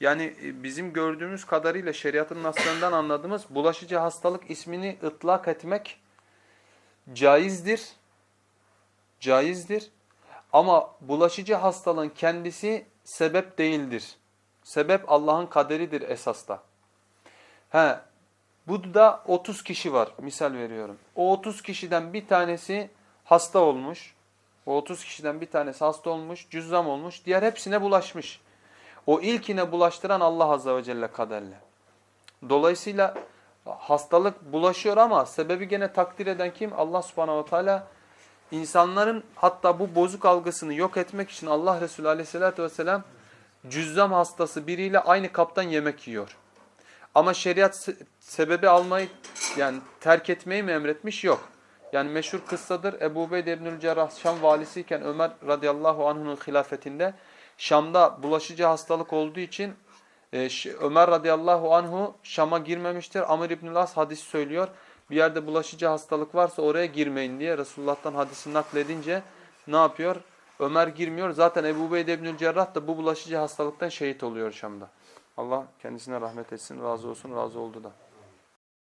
Yani e, bizim gördüğümüz kadarıyla şeriatın naslarından anladığımız bulaşıcı hastalık ismini ıtlak etmek caizdir. Caizdir. Ama bulaşıcı hastalığın kendisi sebep değildir. Sebep Allah'ın kaderidir esasta. He, bu da 30 kişi var misal veriyorum. O 30 kişiden bir tanesi hasta olmuş. O 30 kişiden bir tanesi hasta olmuş, cüzzam olmuş. Diğer hepsine bulaşmış. O ilkine bulaştıran Allah Azze ve Celle kaderle. Dolayısıyla hastalık bulaşıyor ama sebebi gene takdir eden kim? Allah Subhanahu Teala insanların hatta bu bozuk algısını yok etmek için Allah Resulü Aleyhisselatü vesselam cüzzam hastası biriyle aynı kaptan yemek yiyor. Ama şeriat se sebebi almayı yani terk etmeyi mi emretmiş? Yok. Yani meşhur kıssadır Ebu Ubeyde İbnül Cerrah Şam valisiyken Ömer radıyallahu anh'ın hilafetinde Şam'da bulaşıcı hastalık olduğu için e, Ömer radıyallahu anhu Şam'a girmemiştir. Amr İbnül As hadis söylüyor. Bir yerde bulaşıcı hastalık varsa oraya girmeyin diye Resulullah'tan hadisi nakledince ne yapıyor? Ömer girmiyor. Zaten Ebu Ubeyde İbnül Cerrah da bu bulaşıcı hastalıktan şehit oluyor Şam'da. Allah kendisine rahmet etsin, razı olsun, razı oldu da.